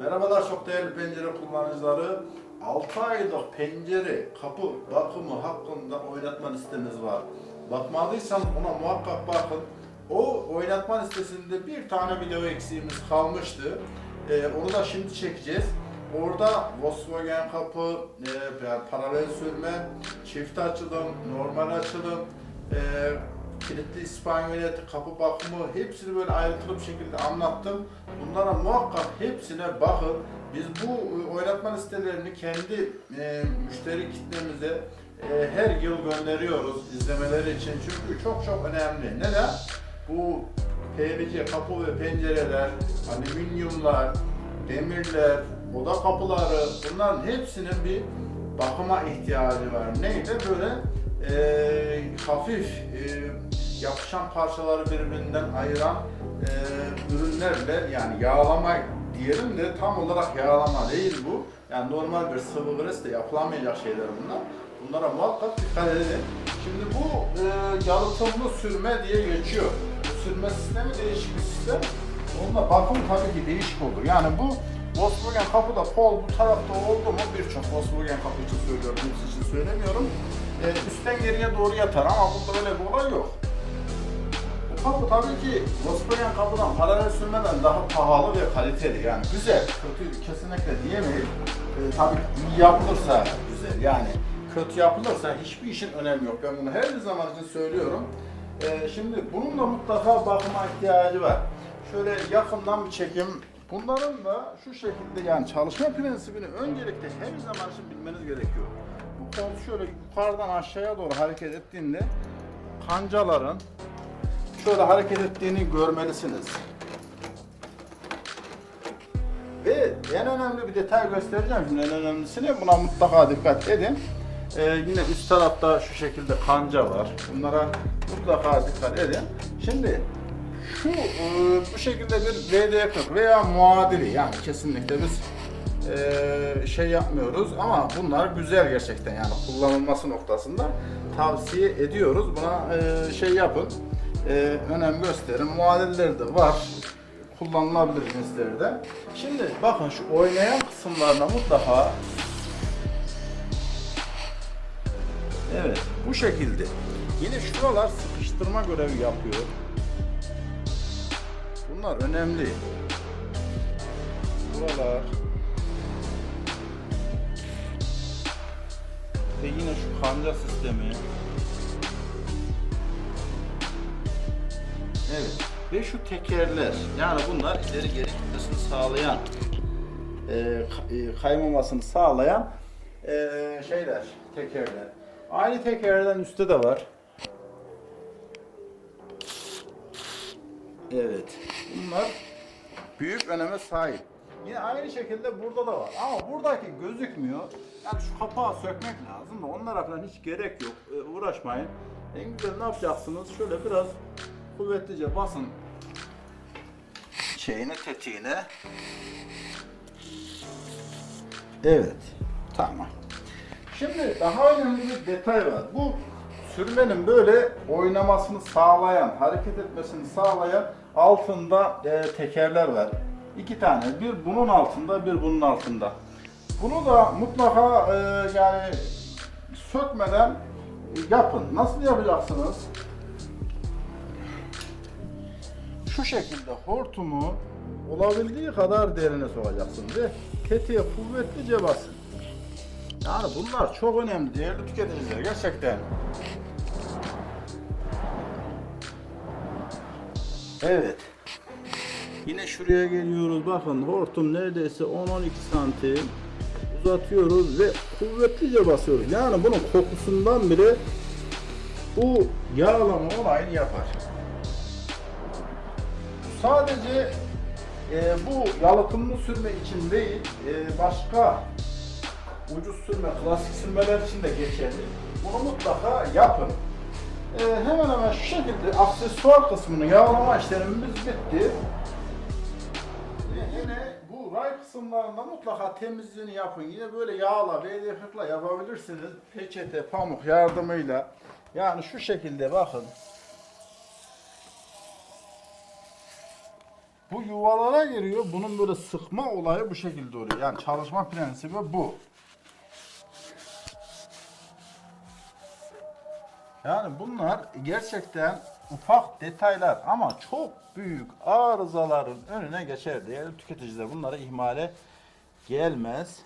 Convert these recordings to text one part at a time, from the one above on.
Merhabalar çok değerli pencere kullanıcıları. 6 aylık pencere kapı bakımı hakkında oynatma listemiz var. Bakmadıysan ona muhakkak bakın. O oynatma listesinde bir tane video eksiğimiz kalmıştı. Ee, onu da şimdi çekeceğiz. Orada Volkswagen kapı, e, paralel sürme, çift açılım, normal açılım, e, kilitli İspanyolet, kapı bakımı hepsini böyle ayrıntılı bir şekilde anlattım. Bunlara muhakkak hepsine bakın. Biz bu e, oynatma listelerini kendi e, müşteri kitlemize e, her yıl gönderiyoruz izlemeleri için. Çünkü çok çok önemli. Neden? Bu PVC kapı ve pencereler, alüminyumlar, demirler, oda kapıları bunların hepsinin bir bakıma ihtiyacı var. Neydi? Böyle e, hafif e, yapışan parçaları birbirinden ayıran e, ürünlerle yani yağlama diyelim de tam olarak yağlama değil bu. Yani normal bir sıvı gres de yapılamayacak şeyler bunlar. Bunlara muhakkak dikkat edin. Şimdi bu e, yalıtımlı sürme diye geçiyor. Sürme sistemi değişik bir sistem. Onunla bakım tabii ki değişik olur. Yani bu Volkswagen kapıda pol bu tarafta oldu mu birçok Volkswagen kapı için söylüyorum, hepsi için söylemiyorum. E, üstten geriye doğru yatar ama bunda öyle bir olay yok. Kapı tabii ki Volkswagen kapıdan paralel sürmeden daha pahalı ve kaliteli. Yani güzel, kötü kesinlikle diyemeyiz. E, tabii iyi yapılırsa güzel. Yani kötü yapılırsa hiçbir işin önemi yok. Ben bunu her zaman için söylüyorum. E, şimdi bunun da mutlaka bakıma ihtiyacı var. Şöyle yakından bir çekim. Bunların da şu şekilde yani çalışma prensibini öncelikle her zaman için bilmeniz gerekiyor. Bu kol şöyle yukarıdan aşağıya doğru hareket ettiğinde kancaların şöyle hareket ettiğini görmelisiniz. Ve en önemli bir detay göstereceğim şimdi en önemlisini buna mutlaka dikkat edin. Ee, yine üst tarafta şu şekilde kanca var. Bunlara mutlaka dikkat edin. Şimdi şu e, bu şekilde bir VD40 veya muadili yani kesinlikle biz e, şey yapmıyoruz ama bunlar güzel gerçekten yani kullanılması noktasında tavsiye ediyoruz. Buna e, şey yapın. E, önem gösterin. Muadilleri de var. Kullanılabilir cinslerde. Şimdi bakın şu oynayan kısımlarına mutlaka Evet, bu şekilde. Yine şuralar sıkıştırma görevi yapıyor. Bunlar önemli. Buralar. Ve yine şu kanca sistemi. Evet. Ve şu tekerler. Yani bunlar ileri geri gitmesini sağlayan, e, e, kaymamasını sağlayan e, şeyler, tekerler. Aynı tekerden üstte de var. Evet. Bunlar büyük öneme sahip. Yine aynı şekilde burada da var. Ama buradaki gözükmüyor. Yani şu kapağı sökmek lazım da onlara falan hiç gerek yok. Ee, uğraşmayın. En güzel ne yapacaksınız? Şöyle biraz kuvvetlice basın şeyine, tetiğine. Evet. Tamam. Şimdi daha önemli bir detay var. Bu sürmenin böyle oynamasını sağlayan, hareket etmesini sağlayan altında e, tekerler var. İki tane. Bir bunun altında, bir bunun altında. Bunu da mutlaka e, yani sökmeden yapın. Nasıl yapacaksınız? Şu şekilde hortumu olabildiği kadar derine sokacaksın ve tetiğe kuvvetlice basın. Yani bunlar çok önemli değerli tüketiciler gerçekten. Evet. Yine şuraya geliyoruz. Bakın hortum neredeyse 10-12 santim uzatıyoruz ve kuvvetlice basıyoruz. Yani bunun kokusundan bile bu yağlama olayını yapar. Sadece e, bu yalıtımlı sürme için değil, e, başka ucuz sürme, klasik sürmeler için de geçerli. Bunu mutlaka yapın. Ee, hemen hemen şu şekilde aksesuar kısmını yağlama işlemimiz bitti. Ee, yine bu ray kısımlarında mutlaka temizliğini yapın. Yine böyle yağla, VD40'la yapabilirsiniz. Peçete, pamuk yardımıyla. Yani şu şekilde bakın. Bu yuvalara giriyor. Bunun böyle sıkma olayı bu şekilde oluyor. Yani çalışma prensibi bu. Yani bunlar gerçekten ufak detaylar ama çok büyük arızaların önüne geçer. Değerli tüketiciler bunları ihmale gelmez.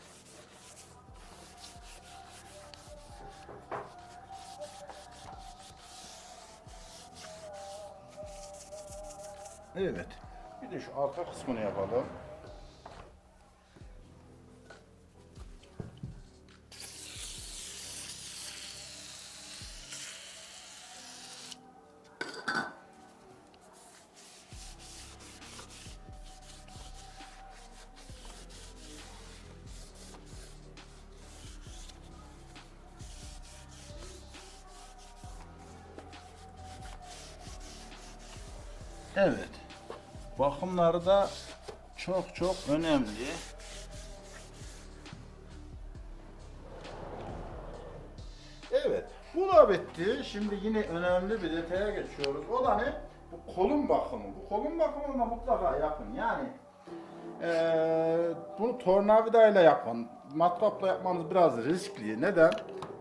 Evet. Bir de şu arka kısmını yapalım. Evet. Bakımları da çok çok önemli. Evet. Bu da bitti. Şimdi yine önemli bir detaya geçiyoruz. O da ne? Bu kolun bakımı. Bu kolun bakımını da mutlaka yapın. Yani eee bunu tornavidayla yapın. Matkapla yapmanız biraz riskli. Neden?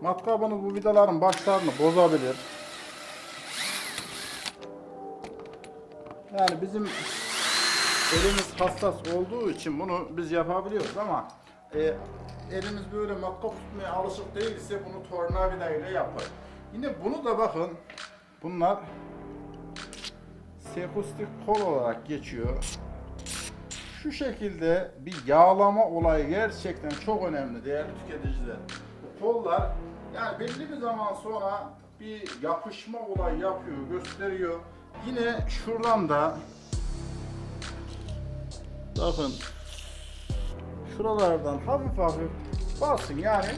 Matkabınız bu vidaların başlarını bozabilir. Yani bizim elimiz hassas olduğu için bunu biz yapabiliyoruz ama e, elimiz böyle matkap tutmaya alışık değilse bunu tornavida ile yapar. Yine bunu da bakın bunlar sekustik kol olarak geçiyor. Şu şekilde bir yağlama olayı gerçekten çok önemli değerli tüketiciler. Bu kollar yani belli bir zaman sonra bir yapışma olayı yapıyor, gösteriyor. Yine şuradan da bakın şuralardan hafif hafif basın yani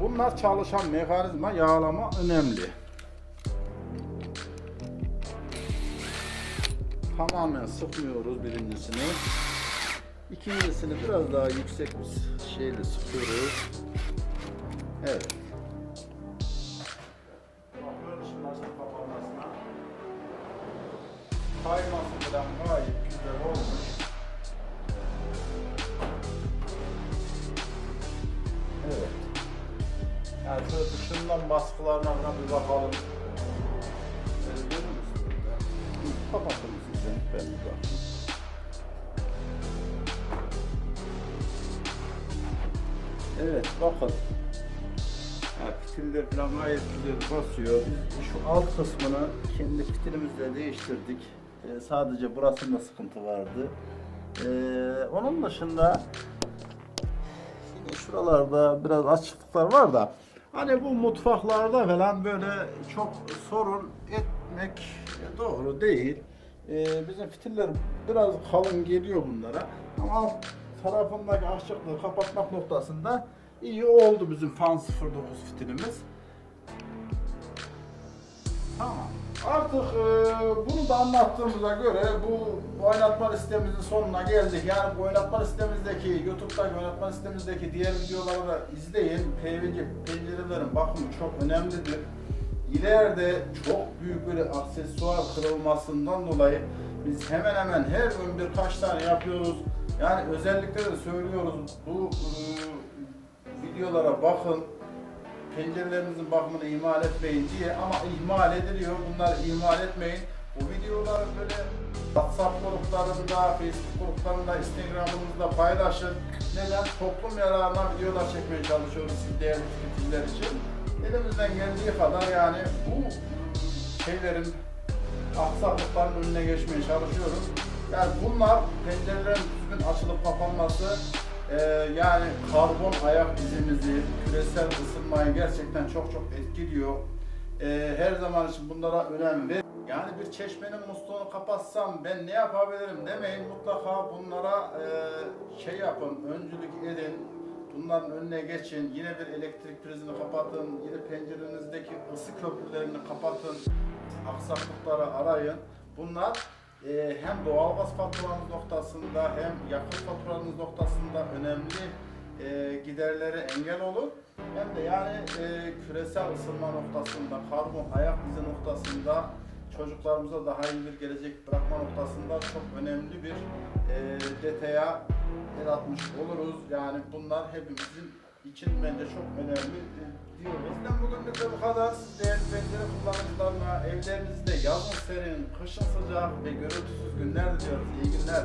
bunlar çalışan mekanizma yağlama önemli. Tamamen sıkmıyoruz birincisini. İkincisini biraz daha yüksek bir şeyle sıkıyoruz. Evet. Kayması gayet güzel olmuş. Dışından baskılarına falan bir bakalım. Mısın sen? Ben bir bakayım. Evet bakın. Ya fitiller falan gayet güzel basıyor. Biz şu alt kısmını kendi fitilimizle değiştirdik. Ee, sadece burasında sıkıntı vardı. Ee, onun dışında şuralarda biraz açıklıklar var da hani bu mutfaklarda falan böyle çok sorun etmek doğru değil. Ee, bizim fitiller biraz kalın geliyor bunlara ama tarafındaki açıklığı kapatmak noktasında iyi oldu bizim Fan 09 fitilimiz. Artık e, bunu da anlattığımıza göre bu oynatma listemizin sonuna geldik. Yani bu oynatma listemizdeki, YouTube'daki oynatma listemizdeki diğer videoları da izleyin. PVC pencerelerin bakımı çok önemlidir. İleride çok büyük böyle aksesuar kırılmasından dolayı biz hemen hemen her gün birkaç tane yapıyoruz. Yani özellikle de söylüyoruz bu e, videolara bakın pencerelerinizin bakımını ihmal etmeyin diye ama ihmal ediliyor. Bunları ihmal etmeyin. Bu videoları böyle WhatsApp gruplarında, Facebook gruplarında, Instagram'ımızda paylaşın. Neden? Toplum yararına videolar çekmeye çalışıyoruz siz değerli tüketiciler için. Elimizden geldiği kadar yani bu şeylerin aksaklıkların önüne geçmeye çalışıyoruz. Yani bunlar pencerelerin düzgün açılıp kapanması ee, yani karbon ayak izimizi, küresel ısınmayı gerçekten çok çok etkiliyor. Ee, her zaman için bunlara önem ver. Yani bir çeşmenin musluğunu kapatsam ben ne yapabilirim demeyin. Mutlaka bunlara e, şey yapın, öncülük edin. Bunların önüne geçin. Yine bir elektrik prizini kapatın. Yine pencerenizdeki ısı köprülerini kapatın. Aksaklıkları arayın. Bunlar e, hem doğalgaz faturanız noktasında hem yakıt faturanız noktasında önemli e, giderlere engel olur. Hem de yani e, küresel ısınma noktasında, karbon ayak izi noktasında çocuklarımıza daha iyi bir gelecek bırakma noktasında çok önemli bir detaya el atmış oluruz. Yani bunlar hepimizin için bence çok önemli diyoruz. Bizden bugünlük de bu kadar. Siz değerli pencere kullanıcılarına evlerinizde yazın serin, kışın sıcak ve gürültüsüz günler diliyoruz. İyi günler.